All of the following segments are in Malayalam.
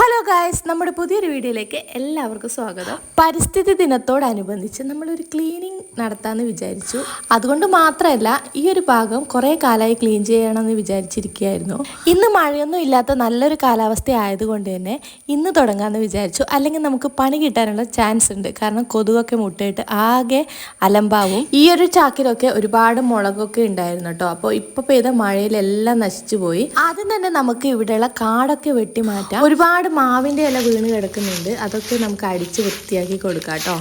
ഹലോ ഗായ്സ് നമ്മുടെ പുതിയൊരു വീഡിയോയിലേക്ക് എല്ലാവർക്കും സ്വാഗതം. പരിസ്ഥിതി ദിനത്തോടനുബന്ധിച്ച് നമ്മളൊരു ക്ലീനിങ് നടത്താമെന്ന് വിചാരിച്ചു. അതുകൊണ്ട് മാത്രമല്ല ഈ ഒരു ഭാഗം കുറേ കാലമായി ക്ലീൻ ചെയ്യണമെന്ന് വിചാരിച്ചിരിക്കുകയായിരുന്നു. ഇന്ന് മഴയൊന്നും ഇല്ലാത്ത നല്ലൊരു കാലാവസ്ഥ ആയതുകൊണ്ട് തന്നെ ഇന്ന് തുടങ്ങാമെന്ന് വിചാരിച്ചു. അല്ലെങ്കിൽ നമുക്ക് പണി കിട്ടാനുള്ള ചാൻസ് ഉണ്ട്. കാരണം കൊതുകൊക്കെ മുട്ടയിട്ട് ആകെ അലമ്പാവും. ഈ ഒരു ചാക്കിലൊക്കെ ഒരുപാട് മുളകൊക്കെ ഉണ്ടായിരുന്നു കേട്ടോ. അപ്പോൾ ഇപ്പോൾ പെയ്ത മഴയിലെല്ലാം നശിച്ചു പോയി. ആദ്യം തന്നെ നമുക്ക് ഇവിടെയുള്ള കാടൊക്കെ വെട്ടി മാറ്റാം. ഒരുപാട് മാവിന്റെ ഇല വീണ് കിടക്കുന്നുണ്ട്. അതൊക്കെ നമുക്ക് അടിച്ച് വൃത്തിയാക്കി കൊടുക്കാം കേട്ടോ.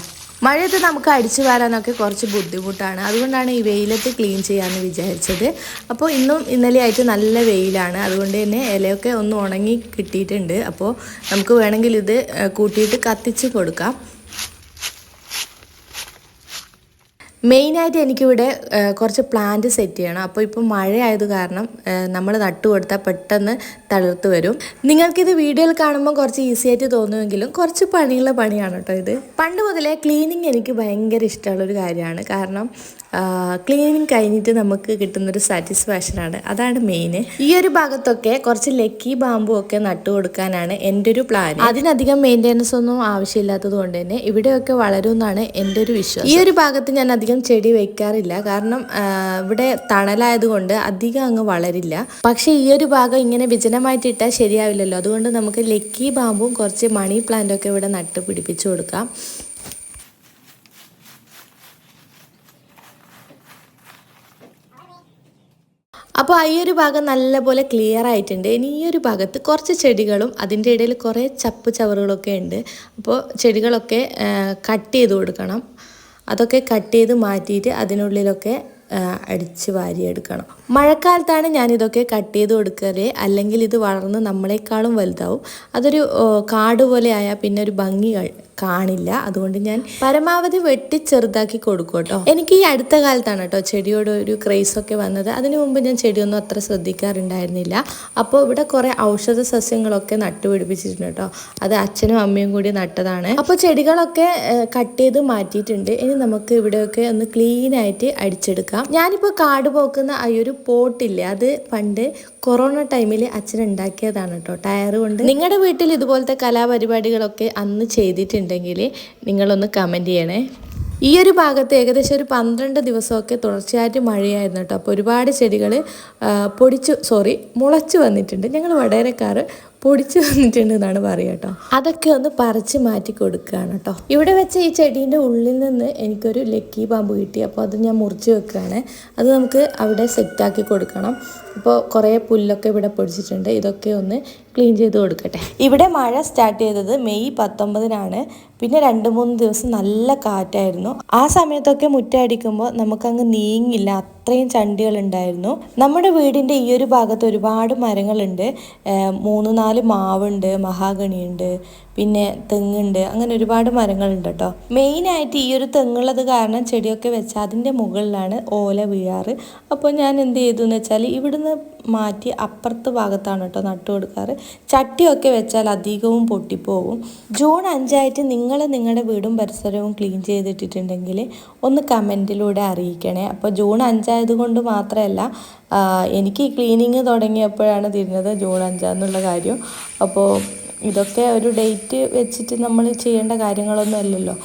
മഴയത്ത് നമുക്ക് അടിച്ചു വാരാനൊക്കെ കുറച്ച് ബുദ്ധിമുട്ടാണ്. അതുകൊണ്ടാണ് ഈ വെയിലത്ത് ക്ലീൻ ചെയ്യാമെന്ന് വിചാരിച്ചത്. അപ്പോൾ ഇന്നും ഇന്നലെയായിട്ട് നല്ല വെയിലാണ്. അതുകൊണ്ട് തന്നെ ഇലയൊക്കെ ഒന്ന് ഉണങ്ങി കിട്ടിയിട്ടുണ്ട്. അപ്പോൾ നമുക്ക് വേണമെങ്കിൽ ഇത് കൂട്ടിയിട്ട് കത്തിച്ച് കൊടുക്കാം. മെയിനായിട്ട് എനിക്കിവിടെ കുറച്ച് പ്ലാന്റ് സെറ്റ് ചെയ്യണം. അപ്പോൾ ഇപ്പോൾ മഴയായത് കാരണം നമ്മൾ നട്ടു കൊടുത്താൽ പെട്ടെന്ന് തളർത്ത് വരും. നിങ്ങൾക്കിത് വീഡിയോയിൽ കാണുമ്പോൾ കുറച്ച് ഈസി ആയിട്ട് തോന്നുമെങ്കിലും കുറച്ച് പണിയുള്ള പണിയാണ് കേട്ടോ ഇത്. പണ്ട് മുതലേ ക്ലീനിങ് എനിക്ക് ഭയങ്കര ഇഷ്ടമുള്ളൊരു കാര്യമാണ്. കാരണം ക്ലീനിങ് കഴിഞ്ഞിട്ട് നമുക്ക് കിട്ടുന്നൊരു സാറ്റിസ്ഫാക്ഷനാണ് അതാണ് മെയിൻ ഈ ഒരു ഭാഗത്തൊക്കെ കുറച്ച് ലക്കി ബാമ്പു ഒക്കെ നട്ടു കൊടുക്കാനാണ് എന്റെ ഒരു പ്ലാൻ അതിനധികം മെയിന്റെനൻസ് ഒന്നും ആവശ്യമില്ലാത്തത് കൊണ്ട് തന്നെ ഇവിടെയൊക്കെ വളരുമെന്നാണ് എന്റെ ഒരു വിശ്വാസം. ഈ ഒരു ഭാഗത്ത് ഞാൻ അധികം ചെടി വെക്കാറില്ല. കാരണം ഇവിടെ തണലായതുകൊണ്ട് അധികം അങ്ങ് വളരില്ല. പക്ഷേ ഈ ഒരു ഭാഗം ഇങ്ങനെ വിജനമായിട്ട് ഇട്ടാൽ ശരിയാവില്ലല്ലോ. അതുകൊണ്ട് നമുക്ക് ലക്കി ബാമ്പും കുറച്ച് മണി പ്ലാന്റൊക്കെ ഇവിടെ നട്ട് പിടിപ്പിച്ചു കൊടുക്കാം. അപ്പോൾ ഈ ഒരു ഭാഗം നല്ലപോലെ ക്ലിയർ ആയിട്ടുണ്ട്. ഇനി ഈ ഒരു ഭാഗത്ത് കുറച്ച് ചെടികളും അതിന്റെ ഇടയിൽ കുറേ ചപ്പ് ചവറുകളൊക്കെ ഉണ്ട്. അപ്പോൾ ചെടികളൊക്കെ കട്ട് ചെയ്ത് കൊടുക്കണം. അതൊക്കെ കട്ട് ചെയ്ത് മാറ്റിയിട്ട് അതിനുള്ളിലൊക്കെ അടിച്ച് വാരിയെടുക്കണം മഴക്കാലത്താണ് ഞാനിതൊക്കെ കട്ട് ചെയ്ത് കൊടുക്കൽ. അല്ലെങ്കിൽ ഇത് വളർന്ന് നമ്മളെക്കാളും വലുതാവും. അതൊരു കാട് പോലെ ആയാൽ പിന്നെ ഒരു ഭംഗി കാണില്ല. അതുകൊണ്ട് ഞാൻ പരമാവധി വെട്ടി ചെറുതാക്കി കൊടുക്കും കേട്ടോ എനിക്ക് ഈ അടുത്ത കാലത്താണ് കേട്ടോ ചെടിയോട് ഒരു ക്രേസ് ഒക്കെ വന്നത്. അതിനു മുമ്പ് ഞാൻ ചെടിയൊന്നും അത്ര ശ്രദ്ധിക്കാറുണ്ടായിരുന്നില്ല. അപ്പോൾ ഇവിടെ കുറേ ഔഷധ സസ്യങ്ങളൊക്കെ നട്ടുപിടിപ്പിച്ചിട്ടുണ്ട് കേട്ടോ അത് അച്ഛനും അമ്മയും കൂടി നട്ടതാണ്. അപ്പോൾ ചെടികളൊക്കെ കട്ട് ചെയ്ത് മാറ്റിയിട്ടുണ്ട്. ഇനി നമുക്ക് ഇവിടെയൊക്കെ ഒന്ന് ക്ലീൻ ആയിട്ട് അടിച്ചെടുക്കാം. ഞാനിപ്പോൾ കാട് പോക്കുന്ന ആ ഒരു പോട്ടില്ലേ അത് പണ്ട് കൊറോണ ടൈമിൽ അച്ഛൻ ഉണ്ടാക്കിയതാണ് കേട്ടോ ടയർ കൊണ്ട്. നിങ്ങളുടെ വീട്ടിൽ ഇതുപോലത്തെ കലാപരിപാടികളൊക്കെ അന്ന് ചെയ്തിട്ടുണ്ടെങ്കിൽ നിങ്ങളൊന്ന് കമന്റ് ചെയ്യണേ. ഈ ഒരു ഭാഗത്ത് ഏകദേശം ഒരു പന്ത്രണ്ട് ദിവസമൊക്കെ തുടർച്ചയായിട്ട് മഴയായിരുന്നു കേട്ടോ. അപ്പോൾ ഒരുപാട് ചെടികൾ പൊടിച്ച് സോറി മുളച്ച് വന്നിട്ടുണ്ട്. ഞങ്ങൾ വടകരക്കാർ പൊടിച്ചു വന്നിട്ടുണ്ട് എന്നാണ് പറയുക കേട്ടോ. അതൊക്കെ ഒന്ന് പറിച്ച് മാറ്റി കൊടുക്കുകയാണ് കേട്ടോ. ഇവിടെ വെച്ച ഈ ചെടീന്റെ ഉള്ളിൽ നിന്ന് എനിക്കൊരു ലക്കി പാമ്പ് കിട്ടി. അപ്പോൾ അത് ഞാൻ മുറിച്ച് വെക്കുകയാണ്. അത് നമുക്ക് അവിടെ സെറ്റാക്കി കൊടുക്കണം. ഇപ്പോൾ കുറേ പുല്ലൊക്കെ ഇവിടെ പൊടിച്ചിട്ടുണ്ട്. ഇതൊക്കെ ഒന്ന് ക്ലീൻ ചെയ്ത് കൊടുക്കട്ടെ. ഇവിടെ മഴ സ്റ്റാർട്ട് ചെയ്തത് മെയ് പത്തൊമ്പതിനാണ്. പിന്നെ രണ്ട് മൂന്ന് ദിവസം നല്ല കാറ്റായിരുന്നു. ആ സമയത്തൊക്കെ മുറ്റടിക്കുമ്പോൾ നമുക്കങ്ങ് നീങ്ങില്ല. അത്രയും ചണ്ടികൾ ഉണ്ടായിരുന്നു നമ്മുടെ വീടിന്റെ ഈ ഒരു ഭാഗത്ത് ഒരുപാട് മരങ്ങളുണ്ട്. മൂന്ന് നാല് മാവുണ്ട് മഹാഗണിയുണ്ട്. പിന്നെ തെങ്ങുണ്ട് അങ്ങനെ ഒരുപാട് മരങ്ങളുണ്ട് കേട്ടോ. മെയിനായിട്ട് ഈ ഒരു തെങ്ങുള്ളത് കാരണം ചെടിയൊക്കെ വെച്ചാൽ അതിന്റെ മുകളിലാണ് ഓല വീഴാറ്. അപ്പോൾ ഞാൻ എന്ത് ചെയ്തു എന്ന് വെച്ചാൽ ഇവിടുന്ന് മാറ്റി അപ്പുറത്ത് ഭാഗത്താണ് കേട്ടോ നട്ടു കൊടുക്കാറ്. ചട്ടിയൊക്കെ വെച്ചാൽ അധികവും പൊട്ടിപ്പോകും ജൂൺ അഞ്ചായിട്ട് നിങ്ങൾ നിങ്ങളുടെ വീടും പരിസരവും ക്ലീൻ ചെയ്തിട്ടിട്ടുണ്ടെങ്കിൽ ഒന്ന് കമന്റിലൂടെ അറിയിക്കണേ. അപ്പോൾ ജൂൺ അഞ്ചായത് കൊണ്ട് മാത്രമല്ല എനിക്ക് ക്ലീനിങ് തുടങ്ങിയപ്പോഴാണ് തിരിഞ്ഞത് ജൂൺ അഞ്ചാന്നുള്ള കാര്യം. അപ്പോൾ ഇതൊക്കെ ഒരു ഡേറ്റ് വെച്ചിട്ട് നമ്മൾ ചെയ്യേണ്ട കാര്യങ്ങളൊന്നും അല്ലല്ലോ.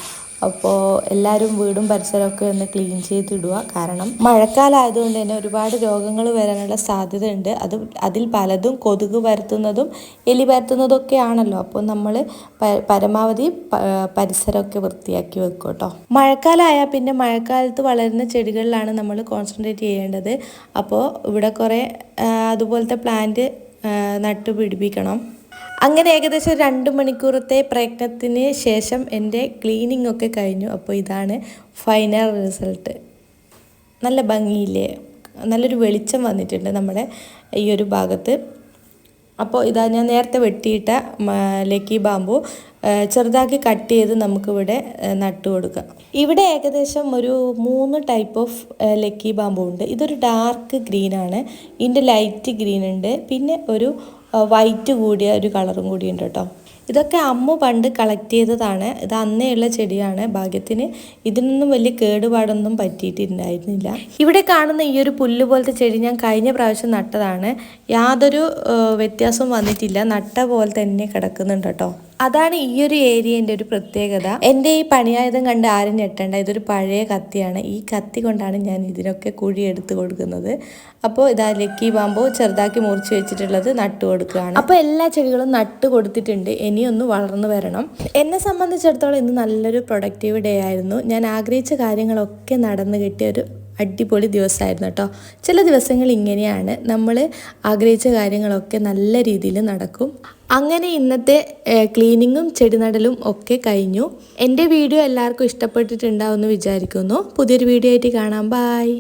അപ്പോൾ എല്ലാവരും വീടും പരിസരമൊക്കെ ഒന്ന് ക്ലീൻ ചെയ്തിടുക. കാരണം മഴക്കാലമായതുകൊണ്ട് തന്നെ ഒരുപാട് രോഗങ്ങൾ വരാനുള്ള സാധ്യതയുണ്ട്. അത് അതിൽ പലതും കൊതുക് പരത്തുന്നതും എലി പരത്തുന്നതും ഒക്കെ ആണല്ലോ. അപ്പോൾ നമ്മൾ പരമാവധി പരിസരമൊക്കെ വൃത്തിയാക്കി വെക്കും കേട്ടോ. മഴക്കാലമായാൽ പിന്നെ മഴക്കാലത്ത് വളരുന്ന ചെടികളിലാണ് നമ്മൾ കോൺസെൻട്രേറ്റ് ചെയ്യേണ്ടത്. അപ്പോൾ ഇവിടെ കുറേ അതുപോലത്തെ പ്ലാന്റ് നട്ടു പിടിപ്പിക്കണം അങ്ങനെ ഏകദേശം രണ്ട് മണിക്കൂറത്തെ പ്രയത്നത്തിന് ശേഷം എന്റെ ക്ലീനിങ് ഒക്കെ കഴിഞ്ഞു. അപ്പോൾ ഇതാണ് ഫൈനൽ റിസൾട്ട്. നല്ല ഭംഗിയില്ലേ? നല്ലൊരു വെളിച്ചം വന്നിട്ടുണ്ട് നമ്മുടെ ഈ ഒരു ഭാഗത്ത്. അപ്പോൾ ഇതാ ഞാൻ നേരത്തെ വെട്ടിയിട്ട ലക്കി ബാമ്പു ചെറുതാക്കി കട്ട് ചെയ്ത് നമുക്കിവിടെ നട്ടു കൊടുക്കാം. ഇവിടെ ഏകദേശം ഒരു മൂന്ന് ടൈപ്പ് ഓഫ് ലക്കി ബാമ്പു ഉണ്ട്. ഇതൊരു ഡാർക്ക് ഗ്രീനാണ് ഇതിന്റെ ലൈറ്റ് ഗ്രീൻ ഉണ്ട്. പിന്നെ ഒരു വൈറ്റ് കൂടിയ ഒരു കളറും കൂടിയുണ്ട് കേട്ടോ. ഇതൊക്കെ അമ്മ പണ്ട് കളക്ട് ചെയ്തതാണ്. ഇത് അന്നേയുള്ള ചെടിയാണ്. ഭാഗ്യത്തിന് ഇതിനൊന്നും വലിയ കേടുപാടൊന്നും പറ്റിയിട്ടുണ്ടായിരുന്നില്ല. ഇവിടെ കാണുന്ന ഈ ഒരു പുല്ല് പോലത്തെ ചെടി ഞാൻ കഴിഞ്ഞ പ്രാവശ്യം നട്ടതാണ്. യാതൊരു വ്യത്യാസവും വന്നിട്ടില്ല. നട്ട പോലെ തന്നെ കിടക്കുന്നുണ്ട് കേട്ടോ. അതാണ് ഈ ഒരു ഏരിയന്റെ ഒരു പ്രത്യേകത. എന്റെ ഈ പണിയായുധം കണ്ട് ആരും ഞെട്ടണ്ട. ഇതൊരു പഴയ കത്തിയാണ്. ഈ കത്തി കൊണ്ടാണ് ഞാൻ ഇതിനൊക്കെ കുഴി എടുത്ത് കൊടുക്കുന്നത്. അപ്പോൾ ഇതാ ലക്കി പാമ്പോ ചെറുതാക്കി മുറിച്ച് വെച്ചിട്ടുള്ളത് നട്ടു കൊടുക്കുകയാണ്. അപ്പോൾ എല്ലാ ചെടികളും നട്ട് കൊടുത്തിട്ടുണ്ട്. ഇനിയൊന്ന് വളർന്നു വരണം. എന്നെ സംബന്ധിച്ചിടത്തോളം ഇന്ന് നല്ലൊരു പ്രൊഡക്റ്റീവ് ഡേ ആയിരുന്നു. ഞാൻ ആഗ്രഹിച്ച കാര്യങ്ങളൊക്കെ നടന്നു കിട്ടിയ ഒരു അടിപൊളി ദിവസമായിരുന്നു കേട്ടോ. ചില ദിവസങ്ങൾ ഇങ്ങനെയാണ്. നമ്മൾ ആഗ്രഹിച്ച കാര്യങ്ങളൊക്കെ നല്ല രീതിയിൽ നടക്കും. അങ്ങനെ ഇന്നത്തെ ക്ലീനിങ്ങും ചെടി നടലും ഒക്കെ കഴിഞ്ഞു. എന്റെ വീഡിയോ എല്ലാവർക്കും ഇഷ്ടപ്പെട്ടിട്ടുണ്ടാവുമെന്ന് വിചാരിക്കുന്നു. പുതിയൊരു വീഡിയോ ആയിട്ട് കാണാം. ബായ്